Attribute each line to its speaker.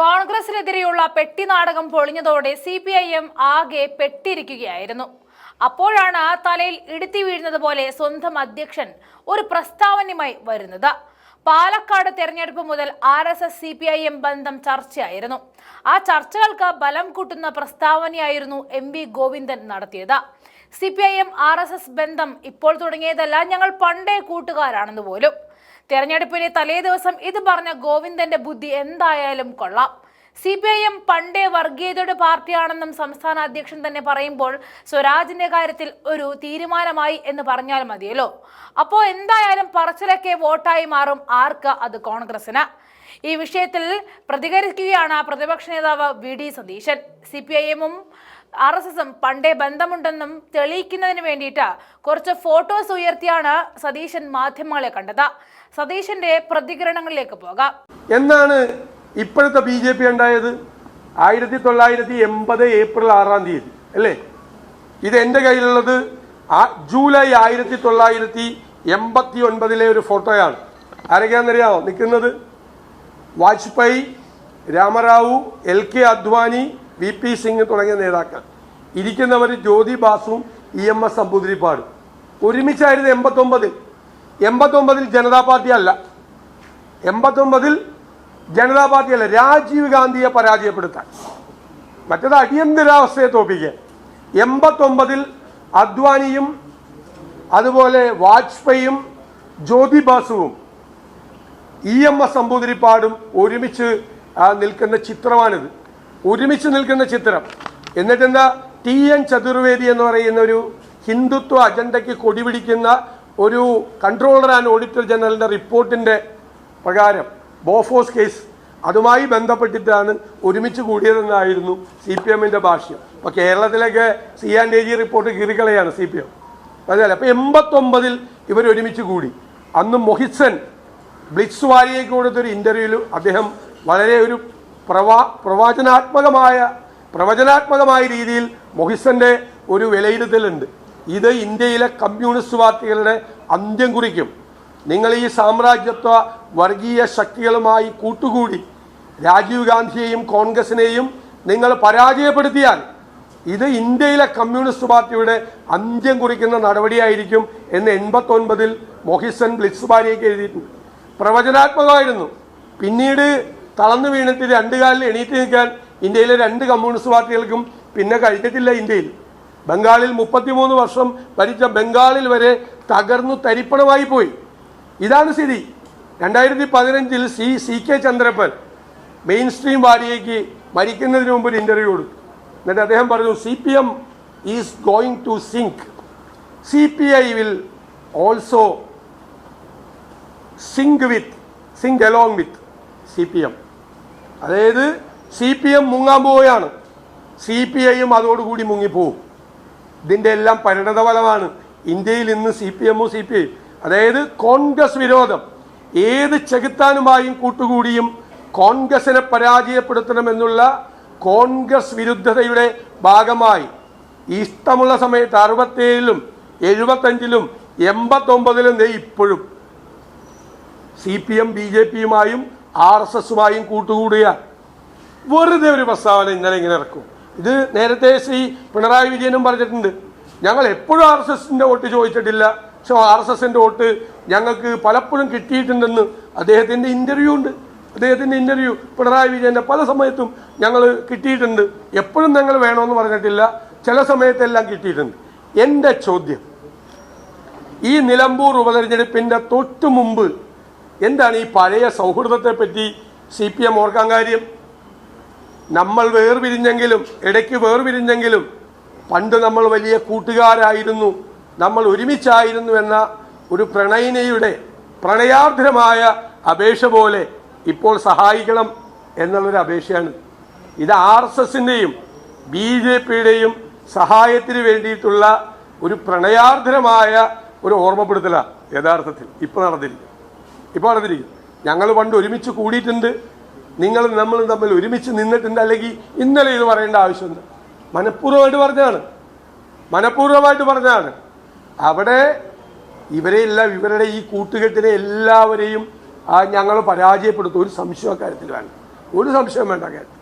Speaker 1: കോൺഗ്രസിനെതിരെയുള്ള പെട്ടി നാടകം പൊളിഞ്ഞതോടെ സി പി ഐ എം ആകെ പെട്ടിരിക്കുകയായിരുന്നു. അപ്പോഴാണ് തലയിൽ ഇടുത്തി വീഴുന്നത് പോലെ സ്വന്തം അധ്യക്ഷൻ ഒരു പ്രസ്താവനയുമായി വരുന്നത്. പാലക്കാട് തെരഞ്ഞെടുപ്പ് മുതൽ R S S C P I M ബന്ധം ചർച്ചയായിരുന്നു. ആ ചർച്ചകൾക്ക് ബലം കൂട്ടുന്ന പ്രസ്താവനയായിരുന്നു എം വി ഗോവിന്ദൻ നടത്തിയത്. C P I M R S S ബന്ധം ഇപ്പോൾ തുടങ്ങിയതല്ല ഞങ്ങൾ പണ്ടേ കൂട്ടുകാരാണെന്ന് പോലും. തെരഞ്ഞെടുപ്പിന് തലേ ദിവസം ഇത് പറഞ്ഞ ഗോവിന്ദന്റെ ബുദ്ധി എന്തായാലും കൊള്ളാം. സി പി ഐ എം പണ്ടേ വർഗീയതയുടെ പാർട്ടിയാണെന്നും സംസ്ഥാന അധ്യക്ഷൻ തന്നെ പറയുമ്പോൾ സ്വരാജിന്റെ കാര്യത്തിൽ ഒരു തീരുമാനമായി എന്ന് പറഞ്ഞാൽ മതിയല്ലോ. അപ്പോ എന്തായാലും പറച്ചിലൊക്കെ വോട്ടായി മാറും ആർക്ക്? അത് കോൺഗ്രസിന് ഈ വിഷയത്തിൽ പ്രതികരിക്കുകയാണ് പ്രതിപക്ഷ നേതാവ് V D Satheesan. C P I എമ്മും ആർ എസ് എസും പണ്ടേ ബന്ധമുണ്ടെന്നും തെളിയിക്കുന്നതിന് വേണ്ടിയിട്ട് കുറച്ച് ഫോട്ടോസ് ഉയർത്തിയാണ് സതീശൻ മാധ്യമങ്ങളെ കണ്ടത്. സതീശന്റെ പ്രതികരണങ്ങളിലേക്ക് പോകാം.
Speaker 2: എന്നാണ് ഇപ്പോഴത്തെ ബി ജെ പി ഉണ്ടായത്? ആയിരത്തി തൊള്ളായിരത്തി എൺപത് ഏപ്രിൽ ആറാം തീയതി അല്ലേ? ഇത് എന്റെ കയ്യിലുള്ളത് ജൂലൈ ആയിരത്തി തൊള്ളായിരത്തി എൺപത്തി ഒൻപതിലെ ഒരു ഫോട്ടോയാണ്. ആരൊക്കെയാണെന്നറിയാമോ നിൽക്കുന്നത് Vajpayee Rama Rao L K Advani V P Singh തുടങ്ങിയ നേതാക്കൾ. ഇരിക്കുന്നവർ ജ്യോതി ബാസും ഇ എം എസ് നമ്പൂതിരിപ്പാടും ഒരുമിച്ചായിരുന്നു എൺപത്തൊമ്പതിൽ. എൺപത്തൊമ്പതിൽ ജനതാ പാർട്ടി അല്ല. എൺപത്തൊമ്പതിൽ ജനതാ പാർട്ടി അല്ല. രാജീവ് ഗാന്ധിയെ പരാജയപ്പെടുത്താൻ. മറ്റത് അടിയന്തരാവസ്ഥയെ തോപ്പിക്കാൻ എൺപത്തൊമ്പതിൽ അദ്വാനിയും അതുപോലെ വാജ്പേയും ജ്യോതി ബാസുവും ഇ എം എസ് നമ്പൂതിരിപ്പാടും ഒരുമിച്ച് നിൽക്കുന്ന ചിത്രമാണിത്. ഒരുമിച്ച് നിൽക്കുന്ന ചിത്രം. എന്നിട്ടെന്താ? ടി. എൻ. ചതുർവേദി എന്ന് പറയുന്ന ഒരു ഹിന്ദുത്വ അജണ്ടയ്ക്ക് കൊടിപിടിക്കുന്ന ഒരു കൺട്രോളർ ആൻഡ് ഓഡിറ്റർ ജനറലിന്റെ റിപ്പോർട്ടിന്റെ പ്രകാരം ബോഫോസ് കേസ് അതുമായി ബന്ധപ്പെട്ടിട്ടാണ് ഒരുമിച്ച് കൂടിയതെന്നായിരുന്നു സി പി എമ്മിന്റെ ഭാഷ്യം. അപ്പൊ കേരളത്തിലേക്ക് C and A G report കീറിക്കളയാണ് C P M. അതല്ല അപ്പൊ എൺപത്തൊമ്പതിൽ ഇവർ ഒരുമിച്ച് കൂടി. അന്ന് മൊഹിസൻ ബ്ലിറ്റ്സ് വാരിയയ്ക്ക് കൊടുത്തൊരു ഇന്റർവ്യൂവിൽ അദ്ദേഹം വളരെ ഒരു പ്രവാ പ്രവചനാത്മകമായ പ്രവചനാത്മകമായ രീതിയിൽ മൊഹിസന്റെ ഒരു വിലയിരുത്തലുണ്ട്. ഇത് ഇന്ത്യയിലെ കമ്മ്യൂണിസ്റ്റ് പാർട്ടികളുടെ അന്ത്യം കുറിക്കും. നിങ്ങൾ ഈ സാമ്രാജ്യത്വ വർഗീയ ശക്തികളുമായി കൂട്ടുകൂടി രാജീവ് ഗാന്ധിയെയും കോൺഗ്രസിനെയും നിങ്ങൾ പരാജയപ്പെടുത്തിയാൽ ഇത് ഇന്ത്യയിലെ കമ്മ്യൂണിസ്റ്റ് പാർട്ടിയുടെ അന്ത്യം കുറിക്കുന്ന നടപടിയായിരിക്കും എന്ന് എൺപത്തി ഒൻപതിൽ മൊഹിസൻ ബ്ലിറ്റ്സ് ബാരിയൊക്കെ എഴുതിയിട്ടുണ്ട്. പ്രവചനാത്മകമായിരുന്നു. പിന്നീട് തളർന്നു വീണിട്ട് രണ്ട് കാലിൽ എണീറ്റ് നിൽക്കാൻ ഇന്ത്യയിലെ രണ്ട് കമ്മ്യൂണിസ്റ്റ് പാർട്ടികൾക്കും പിന്നെ കഴിഞ്ഞിട്ടില്ല ഇന്ത്യയിൽ. ബംഗാളിൽ മുപ്പത്തിമൂന്ന് വർഷം ഭരിച്ച ബംഗാളിൽ വരെ തകർന്നു തരിപ്പണമായി പോയി. ഇതാണ് സ്ഥിതി. രണ്ടായിരത്തി പതിനഞ്ചിൽ C C K Chandrappan mainstream വാരിയേക്ക് മരിക്കുന്നതിന് മുമ്പ് ഒരു ഇന്റർവ്യൂ കൊടുത്തു. എന്നിട്ട് അദ്ദേഹം പറഞ്ഞു C P M is going to sink C P I will also sink with sink along with C P M. അതായത് സി പി എം മുങ്ങാൻ പോവുകയാണ്. സി പി ഐയും അതോടുകൂടി മുങ്ങിപ്പോവും. ഇതിന്റെ എല്ലാം പരിണതഫലമാണ് ഇന്ത്യയിൽ ഇന്ന് സി പി എമ്മും സി പി ഐ. അതായത് കോൺഗ്രസ് വിരോധം. ഏത് ചെകുത്താനുമായും കൂട്ടുകൂടിയും കോൺഗ്രസിനെ പരാജയപ്പെടുത്തണമെന്നുള്ള കോൺഗ്രസ് വിരുദ്ധതയുടെ ഭാഗമായി. ഇഷ്ടമുള്ള സമയത്ത് അറുപത്തേഴിലും എഴുപത്തഞ്ചിലും എൺപത്തൊമ്പതിലും ദേ ഇപ്പോഴും. C P M B J പിയുമായും R S എസുമായും കൂട്ടുകൂടുക വെറുതെ ഒരു പ്രസ്താവന ഇന്നലെ ഇങ്ങനെ ഇറക്കും. ഇത് നേരത്തെ ശ്രീ പിണറായി വിജയനും പറഞ്ഞിട്ടുണ്ട്. ഞങ്ങൾ എപ്പോഴും ആർ എസ് എസിന്റെ വോട്ട് ചോദിച്ചിട്ടില്ല. പക്ഷെ ആർ എസ് എസിന്റെ വോട്ട് ഞങ്ങൾക്ക് പലപ്പോഴും കിട്ടിയിട്ടുണ്ടെന്ന് അദ്ദേഹത്തിന്റെ ഇന്റർവ്യൂ ഉണ്ട്. അദ്ദേഹത്തിന്റെ ഇന്റർവ്യൂ പിണറായി വിജയന്റെ പല സമയത്തും ഞങ്ങൾ കിട്ടിയിട്ടുണ്ട്. എപ്പോഴും ഞങ്ങൾ വേണമെന്ന് പറഞ്ഞിട്ടില്ല. ചില സമയത്തെല്ലാം കിട്ടിയിട്ടുണ്ട്. എന്റെ ചോദ്യം ഈ നിലമ്പൂർ ഉപതെരഞ്ഞെടുപ്പിന്റെ തൊട്ടു മുമ്പ് എന്താണ് ഈ പഴയ സൗഹൃദത്തെ പറ്റി സി പി എം ഓർക്കാൻ കാര്യം? നമ്മൾ വേർപിരിഞ്ഞെങ്കിലും ഇടയ്ക്ക് വേർപിരിഞ്ഞെങ്കിലും പണ്ട് നമ്മൾ വലിയ കൂട്ടുകാരായിരുന്നു നമ്മൾ ഒരുമിച്ചായിരുന്നു എന്ന ഒരു പ്രണയിനയുടെ പ്രണയാർദ്രമായ അപേക്ഷ പോലെ ഇപ്പോൾ സഹായിക്കണം എന്നുള്ളൊരു അപേക്ഷയാണ്. ഇത് ആർ എസ് എസിന്റെയും ബി ജെ പിയുടെയും സഹായത്തിന് വേണ്ടിയിട്ടുള്ള ഒരു പ്രണയാർദ്രമായ ഒരു ഓർമ്മപ്പെടുത്തലാണ് യഥാർത്ഥത്തിൽ. ഇപ്പോൾ നടന്നിരിക്കും ഇപ്പോൾ നടന്നിരിക്കും ഞങ്ങൾ പണ്ട് ഒരുമിച്ച് കൂടിയിട്ടുണ്ട്. നിങ്ങൾ നമ്മളും തമ്മിൽ ഒരുമിച്ച് നിന്നിട്ടുണ്ട്. അല്ലെങ്കിൽ ഇന്നലെ ഇത് പറയേണ്ട ആവശ്യമുണ്ട്. മനഃപൂർവമായിട്ട് പറഞ്ഞാണ് മനഃപൂർവമായിട്ട് പറഞ്ഞാണ് അവിടെ ഇവരെയെല്ലാം ഇവരുടെ ഈ കൂട്ടുകെട്ടിനെ എല്ലാവരെയും ഞങ്ങൾ പരാജയപ്പെടുത്തും. ഒരു സംശയ കാര്യത്തിൽ വേണ്ട. ഒരു സംശയം വേണ്ട കാര്യം